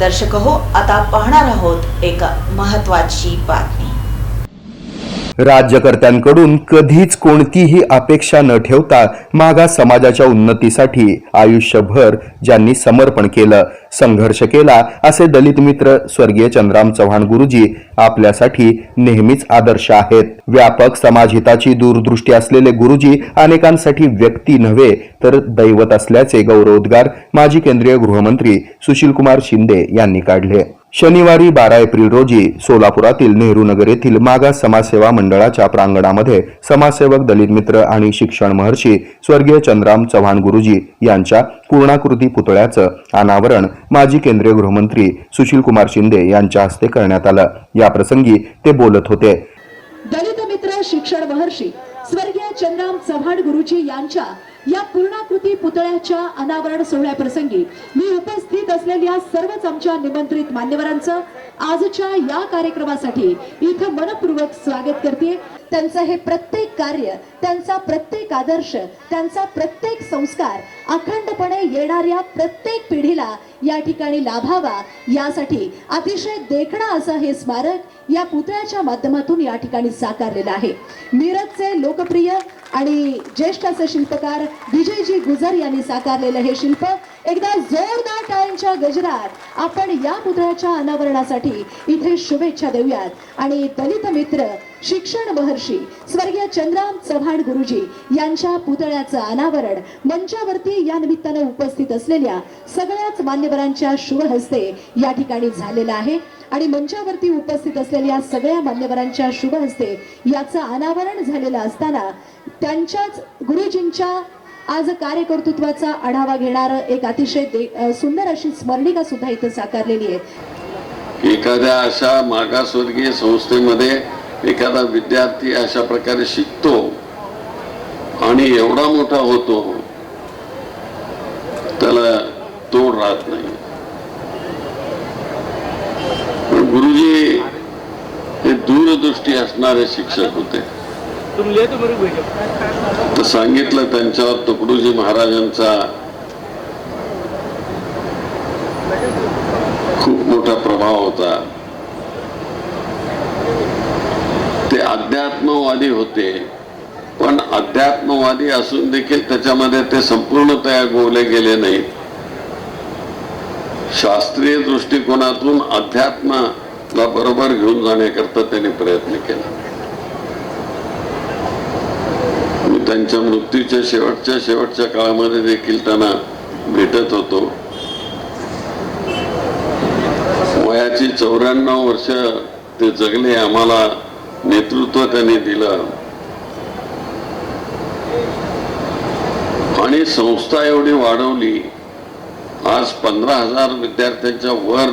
दर्शक हो आता पाहणार आहोत एक महत्वाची बातमी. राज्यकर्त्यांकडून कधीच कोणतीही अपेक्षा न ठेवता मागास समाजाच्या उन्नतीसाठी आयुष्यभर ज्यांनी समर्पण केलं संघर्ष केला असे दलित मित्र स्वर्गीय चंद्राम चव्हाण गुरुजी आपल्यासाठी नेहमीच आदर्श आहेत. व्यापक समाजहिताची दूरदृष्टी असलेले गुरुजी अनेकांसाठी व्यक्ती नव्हे तर दैवत असल्याचे गौरवोद्गार माजी केंद्रीय गृहमंत्री सुशीलकुमार शिंदे यांनी काढले. शनिवारी बारा एप्रिल रोजी सोलापुरातील नेहरू नगर येथील मागास समाजसेवा मंडळाच्या प्रांगणामध्ये समाजसेवक दलित मित्र आणि शिक्षण महर्षी स्वर्गीय चंद्राम चव्हाण गुरुजी यांच्या पूर्णाकृती पुतळ्याचं अनावरण माजी केंद्रीय गृहमंत्री सुशीलकुमार शिंदे यांच्या हस्ते करण्यात आलं. या प्रसंगी ते बोलत होते. दलित मित्र शिक्षण महर्षी स्वर्गीय चंद्राम चव्हाण गुरुजी यांच्या या पूर्णाकृती पुतळ्याच्या अनावरण सोहळ्याप्रसंगी मी उपस्थित असलेल्या सर्वच आमच्या निमंत्रित मान्यवरांचं आजच्या या कार्यक्रमासाठी इथं मनपूर्वक स्वागत करते. त्यांचं हे प्रत्येक कार्य त्यांचा प्रत्येक आदर्श त्यांचा प्रत्येक संस्कार अखंडपणे येणाऱ्या प्रत्येक पिढीला या ठिकाणी लाभावा यासाठी अतिशय देखणा असं हे स्मारक या पुतळ्याच्या माध्यमातून या ठिकाणी साकारलेलं आहे. मिरजचे लोकप्रिय आणि ज्येष्ठ असे शिल्पकार विजयजी गुजर यांनी साकारलेलं हे शिल्प एकदा जोरदार टाळ्यांच्या गजरात आपण या पुतळ्याच्या अनावरणासाठी इथे शुभेच्छा देऊयात. आणि दलित मित्र शिक्षण महर्षी स्वर्गीय चंद्राम चव्हाण गुरुजी यांच्या पुतळ्याचं अनावरण मंचावरती या निमित्तानं उपस्थित असलेल्या सगळ्याच मान्यवरांच्या शुभ हस्ते या ठिकाणी झालेलं आहे. आणि मंचावरती उपस्थित असलेल्या सगळ्या मान्यवरांच्या शुभ हस्ते याचं अनावरण झालेलं असताना त्यांच्याच गुरुजींच्या आज कार्यकर्तृत्वाचा आढावा घेणार एक अतिशय सुंदर अशी स्मरणिका सुद्धा इथे साकारलेली आहे. एखाद्या अशा मागासवर्गीय संस्थेमध्ये एखादा विद्यार्थी अशा प्रकारे शिकतो आणि एवढा मोठा होतो त्याला तोड राहत नाही. पण गुरुजी हे दूरदृष्टी असणारे शिक्षक होते. तर सांगितलं त्यांच्यावर तुकडोजी महाराजांचा खूप मोठा प्रभाव होता ते अध्यात्मवादी होते. पण अध्यात्मवादी असून देखील त्याच्यामध्ये ते संपूर्णतया गोवले गेले नाहीत. शास्त्रीय दृष्टिकोनातून अध्यात्माला बरोबर घेऊन जाण्याकरता त्यांनी प्रयत्न केला. मी त्यांच्या मृत्यूच्या शेवटच्या शेवटच्या काळामध्ये देखील त्यांना भेटत होतो. वयाची चौऱ्याण्णव वर्ष ते जगले आम्हाला नेतृत्व त्यांनी दिलं. आणि संस्था एवढी वाढवली. आज पंधरा हजार विद्यार्थ्यांच्या वर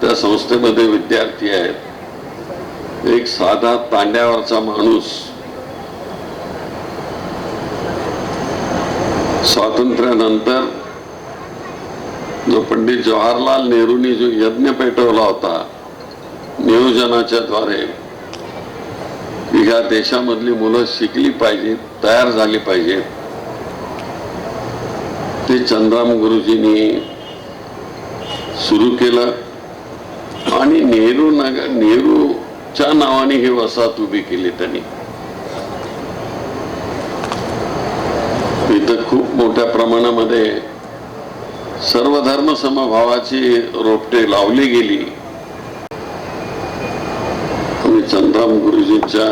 त्या संस्थेमध्ये विद्यार्थी आहेत. एक साधा तांड्यावरचा माणूस. स्वातंत्र्यानंतर जो पंडित जवाहरलाल नेहरूंनी जो यज्ञ पेटवला होता नियोजनाच्या द्वारे की ह्या देशामधली मुलं शिकली पाहिजेत तयार झाली पाहिजेत. ते चंद्राम गुरुजींनी सुरू केलं आणि नेहरू नगर नेहरूच्या नावाने ही वसाहत उभी केली त्यांनी. इथं खूप मोठ्या प्रमाणामध्ये सर्वधर्म समभावाची रोपटे लावली गेली. मी चंद्राम गुरुजींच्या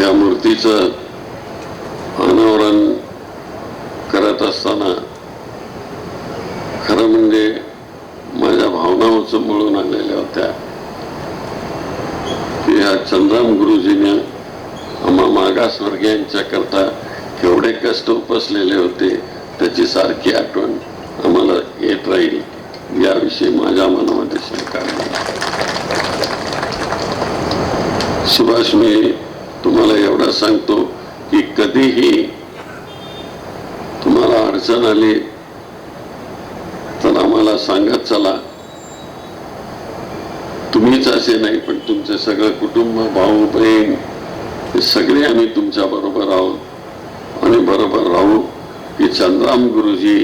या मूर्तीचं अनावरण करत असताना खरं म्हणजे माझ्या भावना उचंबळून आलेल्या होत्या की ह्या चंद्राम गुरुजीने आम्हा मागासवर्गीयांच्या करता केवढे कष्ट उपसलेले होते त्याची सारखी आठवण आम्हाला येत राहील. याविषयी माझ्या मनामध्ये शंका नाही. सुभाष मी तुम्हाला एवढा सांगतो की कधीही तुम्हाला अडचण आली तर आम्हाला सांगत चला. तुम्हीच असे नाही पण तुमचे सगळं कुटुंब भाऊ बहीण हे सगळे आम्ही तुमच्या बरोबर आहोत. आणि बरोबर राहू की चंद्राम गुरुजी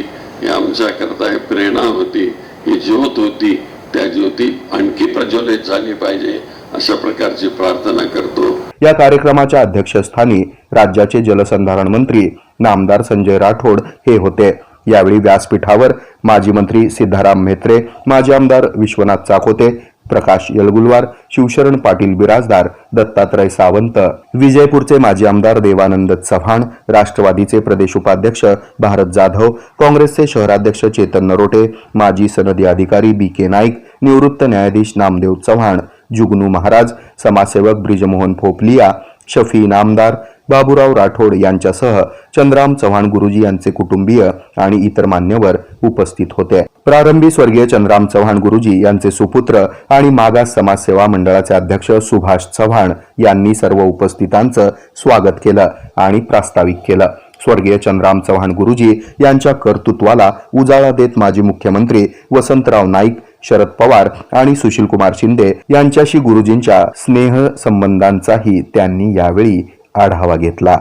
हे आमच्याकरता हे प्रेरणा होती ही ज्योत होती. त्या ज्योती आणखी प्रज्वलित झाली पाहिजे. अशा प्रकारची प्रार्थना करतो. या कार्यक्रमाच्या अध्यक्षस्थानी राज्याचे जलसंधारण मंत्री नामदार संजय राठोड हे होते. यावेळी व्यासपीठावर माजी मंत्री सिद्धाराम म्हेत्रे माजी आमदार विश्वनाथ चाकोते प्रकाश यलगुलवार शिवशरण पाटील बिराजदार दत्तात्रय सावंत विजयपूरचे माजी आमदार देवानंद चव्हाण राष्ट्रवादीचे प्रदेश उपाध्यक्ष भारत जाधव काँग्रेसचे शहराध्यक्ष चेतन नरोटे माजी सनदी अधिकारी बी के नाईक निवृत्त न्यायाधीश नामदेव चव्हाण जुगनू महाराज समाजसेवक ब्रिजमोहन फोपलिया शफी नामदार बाबूराव राठोड यांच्यासह चंद्राम चव्हाण गुरुजी यांचे कुटुंबीय आणि इतर मान्यवर उपस्थित होते. प्रारंभी स्वर्गीय चंद्राम चव्हाण गुरुजी यांचे सुपुत्र आणि मागास समाजसेवा मंडळाचे अध्यक्ष सुभाष चव्हाण यांनी सर्व उपस्थितांचं स्वागत केलं आणि प्रास्ताविक केलं. स्वर्गीय चंद्राम चव्हाण गुरुजी यांच्या कर्तृत्वाला उजाळा देत माजी मुख्यमंत्री वसंतराव नाईक शरद पवार आणि सुशीलकुमार शिंदे यांच्याशी गुरुजींच्या स्नेह संबंधांचाही त्यांनी यावेळी आढावा घेतला.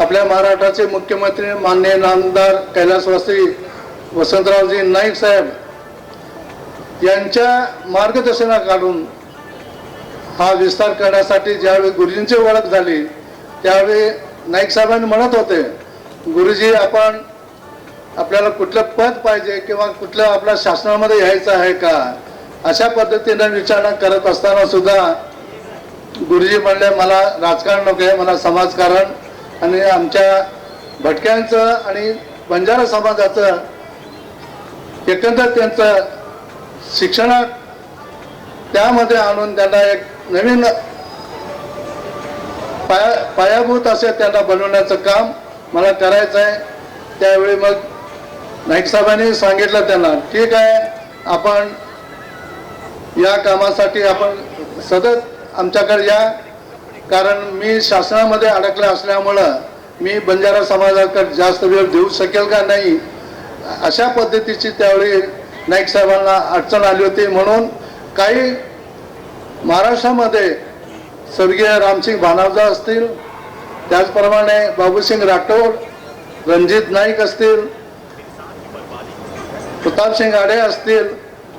आपल्या महाराष्ट्राचे मुख्यमंत्री मान्य नामदार कैलासवासी वसंतरावजी नाईक साहेब यांच्या मार्गदर्शनाखालून हा विस्तार करण्यासाठी ज्यावेळी गुरुजींची ओळख झाली त्यावेळी नाईक साहेबांनी म्हणत होते गुरुजी आपण आपल्याला कुठलं पद पाहिजे किंवा कुठलं आपल्या शासनामध्ये यायचं आहे का? अशा पद्धतीनं विचारणा करत असताना सुद्धा गुरुजी म्हणले मला राजकारण नको आहे मला समाजकारण आणि आमच्या भटक्यांचं आणि बंजारा समाजाचं एकंदर त्यांचं शिक्षणात त्यामध्ये आणून त्यांना एक नवीन पाया पायाभूत असे त्यांना बनवण्याचं काम मला करायचं आहे त्यावेळी मग नाईक साहेबांनी सांगितलं त्यांना ठीक आहे आपण या कामासाठी आपण सतत आमच्याकडे या कारण मी शासनामध्ये अडकलं असल्यामुळं मी बंजारा समाजाकडे जास्त वेळ देऊ शकेल का नाही? अशा पद्धतीची त्यावेळी नाईक साहेबांना अडचण आली होती. म्हणून काही महाराष्ट्रामध्ये स्वर्गीय रामसिंग भानावजा असतील त्याचप्रमाणे बाबूसिंग राठोड रणजित नाईक असतील प्रतापसिंग आडे असतील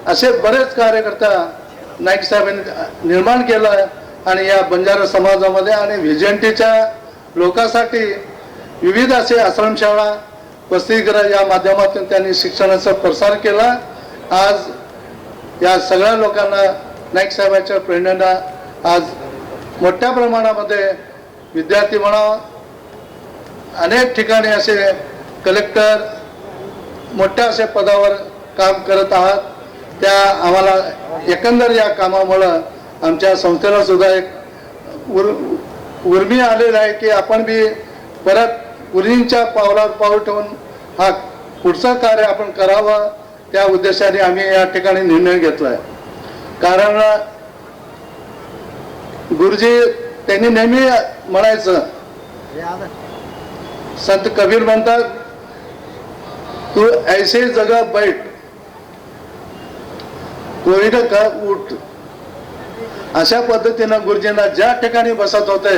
असे बरेच कार्यकर्ता नाईक साहेबांनी निर्माण केलं आणि या बंजारा समाजामध्ये आणि व्हिजेंटीच्या लोकांसाठी विविध असे आश्रमशाळा वसतिगृह या माध्यमातून त्यांनी शिक्षणाचा प्रसार केला. आज या सगळ्या लोकांना नाईक साहेबांच्या प्रेरणेनं आज मोठ्या प्रमाणामध्ये विद्यार्थी म्हणा अनेक ठिकाणी असे कलेक्टर मोठ्या अशा पदावर काम करत आहात. त्या आम्हाला एकंदर या कामामुळं आमच्या संस्थेला सुद्धा एक उर उर्मी आलेलं आहे की आपण बी परत गुरुजींच्या पावलावर पाऊल ठेवून हा पुढचं कार्य आपण करावं त्या उद्देशाने आम्ही या ठिकाणी निर्णय घेतला आहे. कारण गुरुजी त्यांनी नेहमी म्हणायचं संत कबीर म्हणतात तू ऐसे जगह बैठ कोणी का उठ. अशा पद्धतीनं गुरुजींना ज्या ठिकाणी बसत होते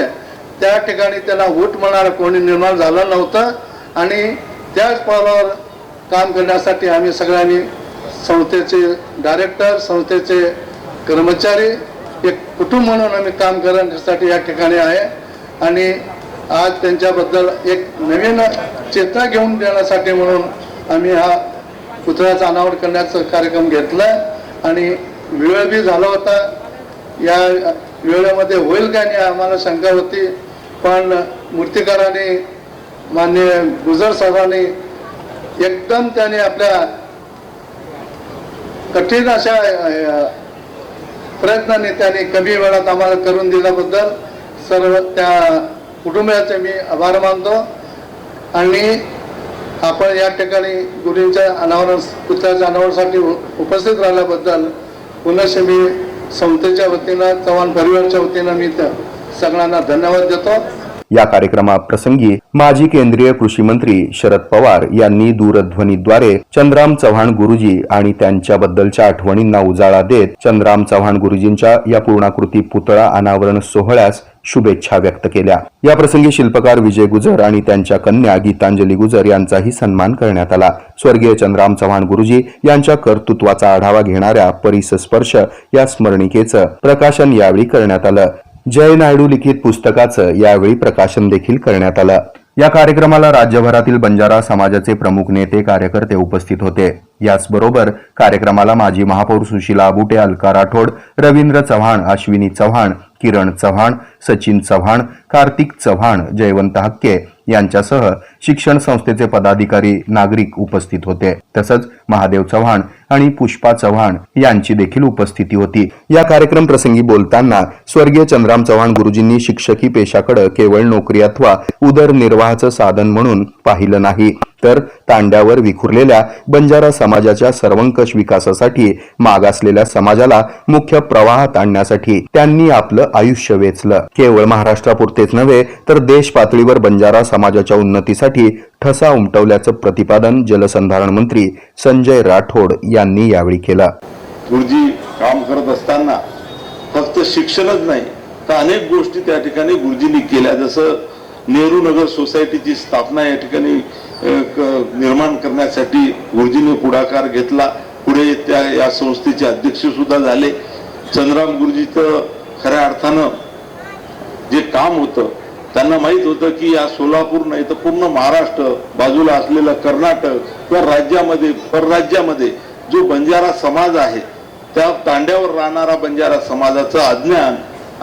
त्या ठिकाणी त्यांना उठ म्हणणार कोणी निर्माण झालं नव्हतं. आणि त्याच पावलावर काम करण्यासाठी आम्ही सगळ्यांनी संस्थेचे डायरेक्टर संस्थेचे कर्मचारी एक कुटुंब म्हणून आम्ही काम करण्यासाठी या ठिकाणी आहे. आणि आज त्यांच्याबद्दल एक नवीन चेतना घेऊन देण्यासाठी म्हणून आम्ही हा पुतळ्याचं अनावरण करण्याचा कार्यक्रम घेतला आणि वेळ बी झाला होता. या वेळेमध्ये होईल का नाही आम्हाला शंका होती. पण मूर्तिकाराने मान्य गुजर साहेबांनी एकदम त्याने आपल्या कठीण अशा प्रयत्नाने त्याने कमी वेळात आम्हाला करून दिल्याबद्दल सर्व त्या कुटुंबियाचे मी आभार मानतो. आणि आपण या ठिकाणी गुरुंच्या अनावरण पुतळ्याच्या अनावरणासाठी उपस्थित राहिल्याबद्दल पुनश्च मी संस्थेच्या वतीनं चव्हाण परिवारच्या वतीनं मी सगळ्यांना धन्यवाद देतो. या कार्यक्रमाप्रसंगी माजी केंद्रीय कृषी मंत्री शरद पवार यांनी दूरध्वनीद्वारे चंद्राम चव्हाण गुरुजी आणि त्यांच्याबद्दलच्या आठवणींना उजाळा देत चंद्राम चव्हाण गुरुजींच्या या पूर्णाकृती पुतळा अनावरण सोहळ्यास शुभेच्छा व्यक्त केल्या. या प्रसंगी शिल्पकार विजय गुजर आणि त्यांच्या कन्या गीतांजली गुजर यांचाही सन्मान करण्यात आला. स्वर्गीय चंद्राम चव्हाण गुरुजी यांच्या कर्तृत्वाचा आढावा घेणाऱ्या परिसस्पर्श या स्मरणिकेचं प्रकाशन यावेळी करण्यात आलं. जय नायडू लिखित पुस्तकाचं यावेळी प्रकाशन देखील करण्यात आलं. या कार्यक्रमाला राज्यभरातील बंजारा समाजाचे प्रमुख नेते कार्यकर्ते उपस्थित होते. याचबरोबर कार्यक्रमाला माजी महापौर सुशीला आबुटे अलका राठोड रवींद्र चव्हाण अश्विनी चव्हाण किरण चव्हाण सचिन चव्हाण कार्तिक चव्हाण जयवंत हक्के यांच्यासह शिक्षण संस्थेचे पदाधिकारी नागरिक उपस्थित होते. तसंच महादेव चव्हाण आणि पुष्पा चव्हाण यांची देखील उपस्थिती होती. या कार्यक्रम प्रसंगी बोलताना स्वर्गीय चंद्राम चव्हाण गुरुजींनी शिक्षकी पेशाकडे केवळ नोकरी अथवा उदरनिर्वाहाचं साधन म्हणून पाहिलं नाही. तर तांड्यावर विखुरलेल्या बंजारा समाजाच्या सर्वंकष विकासासाठी मागासलेल्या समाजाला मुख्य प्रवाहात आणण्यासाठी त्यांनी आपलं आयुष्य वेचलं. केवळ महाराष्ट्रापुरतेच नव्हे तर देश पातळीवर बंजारा समाजाच्या उन्नतीसाठी ठसा उमटवल्याचं प्रतिपादन जलसंधारण मंत्री संजय राठोड यांनी यावेळी केलं. गुरुजी काम करत असताना फक्त शिक्षणच नाही तर अनेक गोष्टी त्या ठिकाणी गुरुजींनी केल्या. जसं नेहरू नगर सोसायटीची स्थापना या ठिकाणी निर्माण करण्यासाठी गुरुजींनी पुढाकार घेतला. पुढे त्या या संस्थेचे अध्यक्ष सुद्धा झाले. चंद्राम गुरुजी तर खऱ्या अर्थानं जे काम होतं त्यांना माहीत होतं की या सोलापूर नाही तर पूर्ण महाराष्ट्र बाजूला असलेलं कर्नाटक किंवा राज्यामध्ये परराज्यामध्ये जो बंजारा समाज आहे त्या तांड्यावर राहणारा बंजारा समाजाचं अज्ञान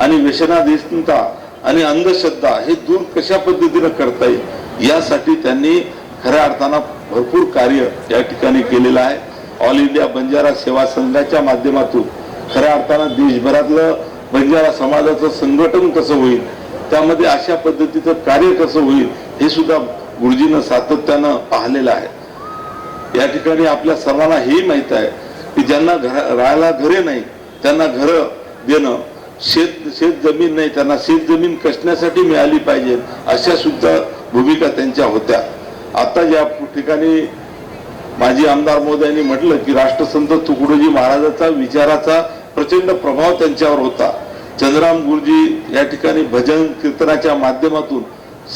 आणि व्यसनाधिष्ठता आणि अंधश्रद्धा हे दूर कशा पद्धतीनं करता येईल यासाठी त्यांनी खऱ्या अर्थानं भरपूर कार्य या ठिकाणी केलेलं आहे. ऑल इंडिया बंजारा सेवा संघाच्या माध्यमातून खऱ्या अर्थानं देशभरातलं बंजारा समाजाचं संघटन कसं होईल त्यामध्ये अशा पद्धतीचं कार्य कसं होईल हे सुद्धा गुरुजीनं सातत्यानं पाहिलेलं आहे. या ठिकाणी आपल्या सर्वांना हेही माहीत आहे की ज्यांना घर राहायला घरे नाही त्यांना घरं देणं शेत शेत जमीन नाही त्यांना शेत जमीन कसण्यासाठी मिळाली पाहिजे अशा सुद्धा भूमिका त्यांच्या होत्या. आता या ठिकाणी माजी आमदार मोदयांनी म्हटलं की राष्ट्रसंत तुकडोजी महाराजाचा विचाराचा प्रचंड प्रभाव त्यांच्यावर होता. चंद्राम गुरुजी या ठिकाणी भजन कीर्तनाच्या माध्यमातून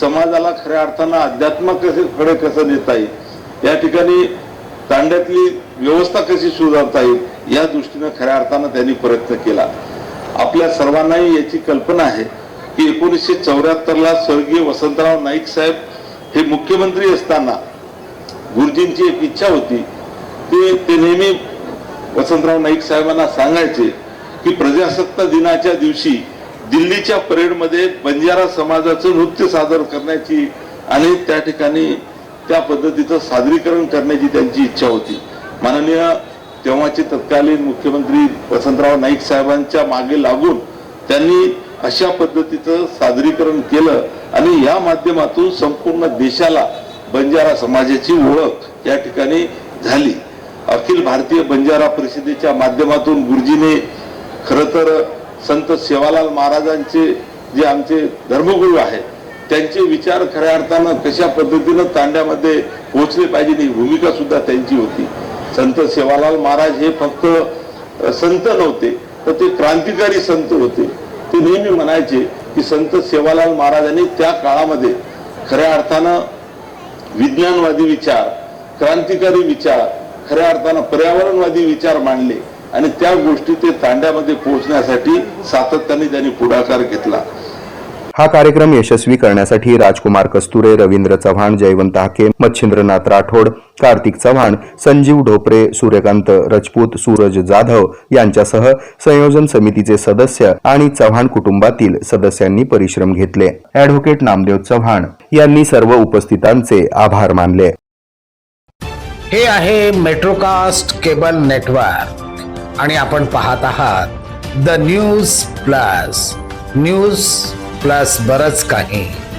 समाजाला खऱ्या अर्थानं अध्यात्माकडे कसं नेता येईल? या ठिकाणी तांड्यातली व्यवस्था कशी सुधारता येईल? या दृष्टीनं खऱ्या अर्थानं त्यांनी प्रयत्न केला. आपल्या सर्वांनाही याची कल्पना आहे की एकोणीसशे चौऱ्याहत्तरला स्वर्गीय वसंतराव नाईक साहेब हे मुख्यमंत्री असताना गुरुजींची एक इच्छा होती. ते ते नेहमी वसंतराव नाईक साहेबांना सांगायचे की प्रजासत्ताक दिनाच्या दिवशी दिल्लीच्या परेडमध्ये बंजारा समाजाचं नृत्य सादर करण्याची आणि त्या ठिकाणी त्या पद्धतीचं सादरीकरण करण्याची त्यांची इच्छा होती. माननीय तेव्हाचे तत्कालीन मुख्यमंत्री वसंतराव नाईक साहेबांच्या मागे लागून त्यांनी अशा पद्धतीचं सादरीकरण केलं आणि या माध्यमातून संपूर्ण देशाला बंजारा समाजाची ओळख या ठिकाणी झाली. अखिल भारतीय बंजारा परिषदेच्या माध्यमातून गुरुजीने खर तर संत सेवालाल महाराजांचे जे आमचे धर्मगुरू आहेत त्यांचे विचार खऱ्या अर्थानं कशा पद्धतीनं तांड्यामध्ये पोहोचले पाहिजे ही भूमिका सुद्धा त्यांची होती. संत सेवालाल महाराज हे फक्त संत नव्हते तर ते क्रांतिकारी संत होते. ते नेहमी म्हणायचे की संत सेवालाल महाराजांनी त्या काळामध्ये खऱ्या अर्थानं विज्ञानवादी विचार क्रांतिकारी विचार खऱ्या अर्थानं पर्यावरणवादी विचार मांडले आणि त्या गोष्टी ते तांड्यामध्ये पोहोचण्यासाठी सातत्याने त्यांनी पुढाकार घेतला. हा कार्यक्रम यशस्वी करण्यासाठी राजकुमार कस्तुरे रवींद्र चव्हाण जयवंत हाके मच्छिंद्रनाथ राठोड कार्तिक चव्हाण संजीव ढोपरे सूर्यकांत रजपूत सूरज जाधव यांच्यासह संयोजन समितीचे सदस्य आणि चव्हाण कुटुंबातील सदस्यांनी परिश्रम घेतले. ॲडव्होकेट नामदेव चव्हाण यांनी सर्व उपस्थितांचे आभार मानले. हे आहे मेट्रोकास्ट केबल नेटवर्क आणि आपण पाहत आहात the news plus news plus बरच काही.